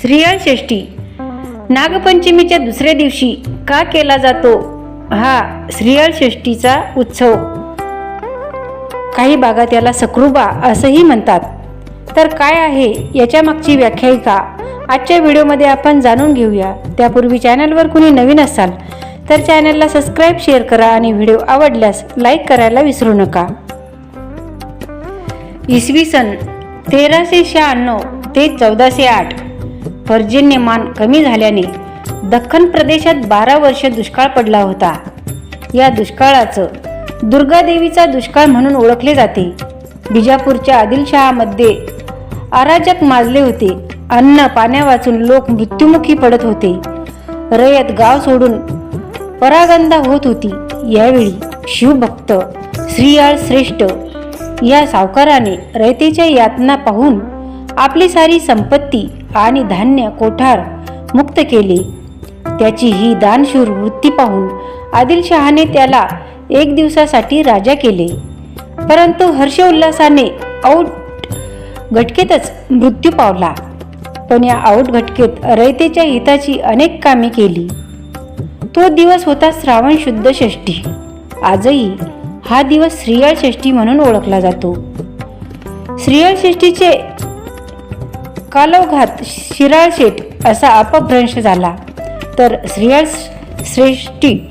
श्रीयाळ षष्ठी. नागपंचमीच्या दुसऱ्या दिवशी का केला जातो? हा श्रीयाळ षष्ठीचा उत्सव. काही भागात याला सक्रुबा असंही म्हणतात. तर काय आहे याच्या मागची व्याख्यायिका? आजच्या व्हिडिओमध्ये आपण जाणून घेऊया. त्यापूर्वी चॅनलवर कुणी नवीन असाल तर चॅनलला सबस्क्राईब शेअर करा आणि व्हिडिओ आवडल्यास लाईक करायला विसरू नका. इसवी सन तेराशे शहाण्णव ते चौदाशे आठ. पर्जन्यमान कमी झाल्याने दख्खन प्रदेशात बारा वर्ष दुष्काळ पडला होता. या दुष्काळाचं दुर्गादेवीचा दुष्काळ म्हणून ओळखले जाते. बिजापूरच्या आदिलशहामध्ये अराजक माजले होते. अन्न पाण्या वाचून लोक मृत्युमुखी पडत होते. रयत गाव सोडून परागंदा होत होती. यावेळी शिवभक्त श्रीयाळ श्रेष्ठ या सावकाराने रयतेच्या यातना पाहून आपली सारी संपत्ती आणि धान्य कोठार मुक्त केले. त्याची ही दानशूर वृत्ती पाहून आदिलशहाने त्याला एक दिवसासाठी राजा केले. परंतु हर्षोल्लासाने औट घटकेतच मृत्यू पावला. पण या औट घटकेत रयतेच्या हिताची अनेक कामे केली. तो दिवस होता श्रावण शुद्ध षष्ठी. आजही हा दिवस श्रीयाळ षष्ठी म्हणून ओळखला जातो. श्रीयाळ षष्ठीचे कालौघात शिराळशेठ असा अपभ्रंश झाला. तर श्रीयाळ श्रेष्ठी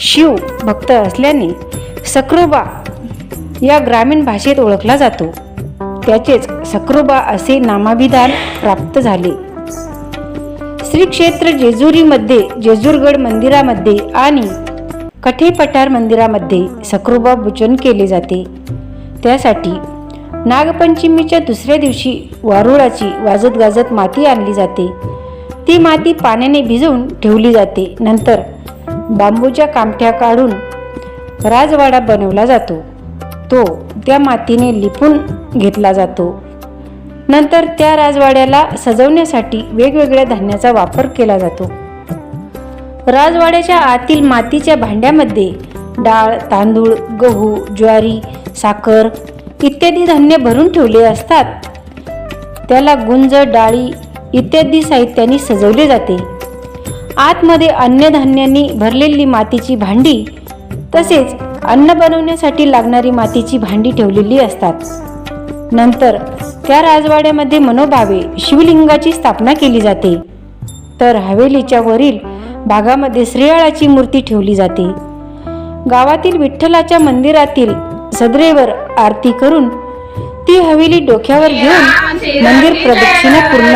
शिव भक्त असल्याने सक्रोबा या ग्रामीण भाषेत ओळखला जातो. त्याचेच सक्रोबा असे नामाभिधान प्राप्त झाले. श्री क्षेत्र जेजुरीमध्ये जेजूरगड मंदिरामध्ये आणि कठे पठार मंदिरामध्ये सक्रोबा पूजन केले जाते. त्यासाठी नागपंचमीच्या दुसऱ्या दिवशी वारुळाची वाजत गाजत माती आणली जाते. ती माती पाण्याने भिजवून ठेवली जाते. नंतर बांबूच्या कामठ्या काढून राजवाडा बनवला जातो. तो त्या मातीने लिपून घेतला जातो. नंतर त्या राजवाड्याला सजवण्यासाठी वेगवेगळ्या धान्याचा वापर केला जातो. राजवाड्याच्या आतील मातीच्या भांड्यामध्ये डाळ तांदूळ गहू ज्वारी साखर इत्यादी धान्य भरून ठेवले असतात. त्याला गुंज डाळी इत्यादी साहित्याने सजवले जाते. आतमध्ये अन्नधान्यांनी भरलेली मातीची भांडी तसेच अन्न बनवण्यासाठी लागणारी मातीची भांडी ठेवलेली असतात. नंतर त्या राजवाड्यामध्ये मनोभावे शिवलिंगाची स्थापना केली जाते. तर हवेलीच्या वरील भागामध्ये श्रेयाळाची मूर्ती ठेवली जाते. गावातील विठ्ठलाच्या मंदिरातील सदरेवर आरती करून ती हवेली डोक्यावर घेऊन मंदिर प्रदक्षिणा पूर्ण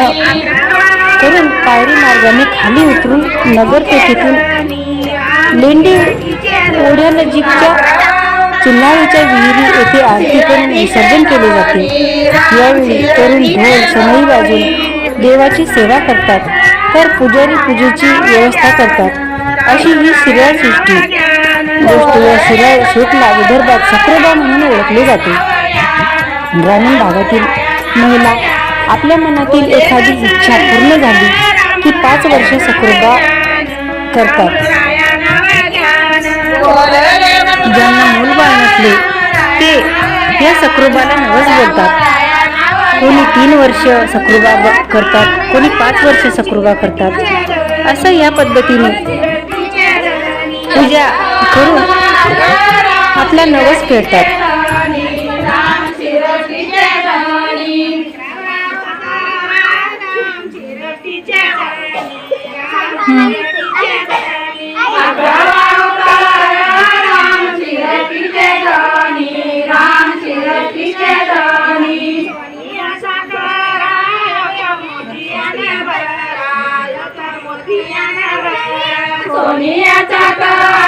करून पायरी मार्गाने खाली उतरून नगरपेठेतून लेंडी ओढ्यानजीकच्या चिन्हाळीच्या विहिरी येथे आरती करून विसर्जन केले जाते. यावेळी तरुण ढोल सनई बाजून देवाची सेवा करतात तर पुजारी पूजेची व्यवस्था करतात. अशी ही सिरियाळ सृष्टी. गोष्ट या सिरियाळ विदर्भात सक्रोबा म्हणून ओळखले जाते. ग्रामीण भागातील महिला आपल्या मनातील एखादी इच्छा पूर्ण झाली की पाच वर्ष सक्रोबा करतात. ज्यांना मूलबाळ नसले ते या सक्रोबाला नवस बोलतात. कोणी तीन वर्ष सक्रुबा करतात कोणी पाच वर्ष सक्रुबा करतात. असं या पद्धतीने पूजा करून आपला नवस फेडतात सोनियाचा कराय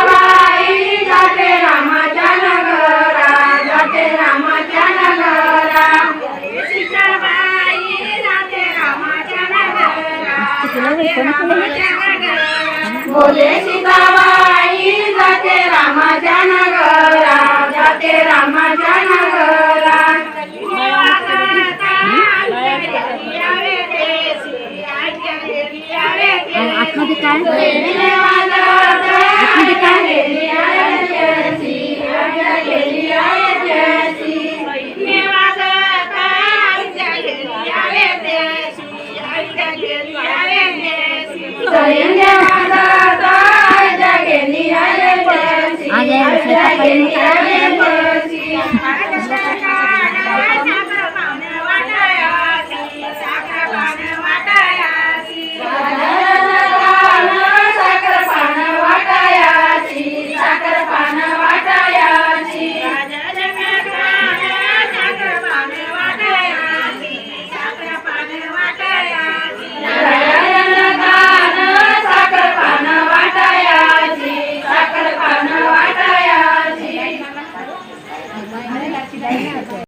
बोले सीताबाई जाते रामाच्या नगरा जाते रामाच्या नगरा 祝迎接妈妈再再给你来点欢喜，再给你来点欢喜，